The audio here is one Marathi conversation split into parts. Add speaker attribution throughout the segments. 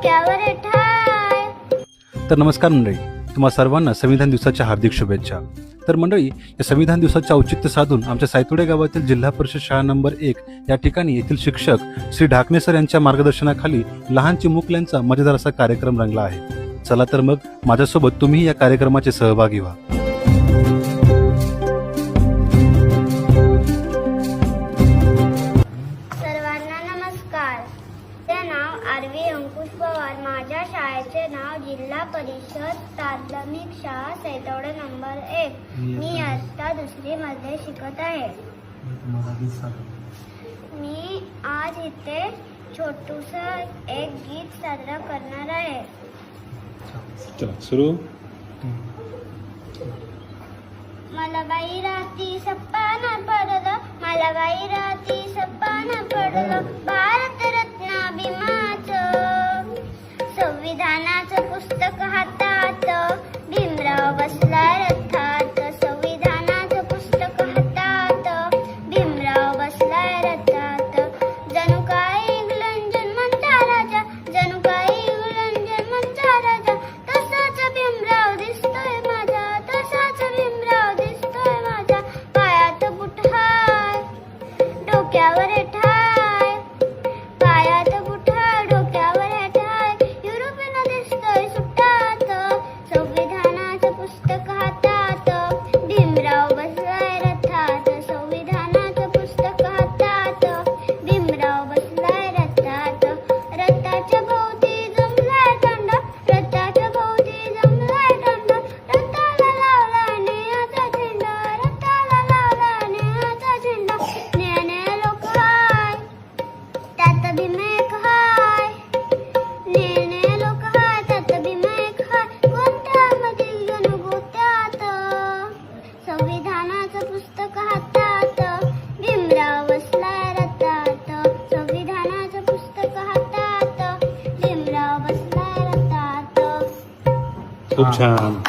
Speaker 1: डोक्यावर
Speaker 2: तर नमस्कार मंडळी तुम्हा सर्वांना संविधान दिवसाच्या हार्दिक शुभेच्छा. तर मंडळी या संविधान दिवसाचे औचित्य साधून आमच्या सायतोडे गावातील जिल्हा परिषद शाळा नंबर एक या ठिकाणी येथील शिक्षक श्री ढाकणे सर यांच्या मार्गदर्शनाखाली लहान चिमुकल्यांचा मजेदार असा कार्यक्रम रंगला आहे. चला तर मग माझ्यासोबत तुम्ही या कार्यक्रमाचे सहभागी व्हा.
Speaker 1: माझ्या शाळेचे नाव जिल्हा परिषद प्राथमिक शाळा सैतवडे नंबर एक. मी आता दुसरी मध्ये शिकत आहे. मी आज इथे छोटूस एक गीत साजरा करणार आहे.
Speaker 2: चला सुरू.
Speaker 1: मला बाई राती सप्पान पडलं मला बाई राती डोक्यावर ठाय संविधानाचं पुस्तक हातात भीमराव बसलाय रथात. संविधानाचं पुस्तक हातात भीमराव बसलाय रथात.
Speaker 2: खूप छान.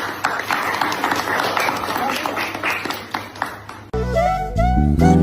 Speaker 1: Thank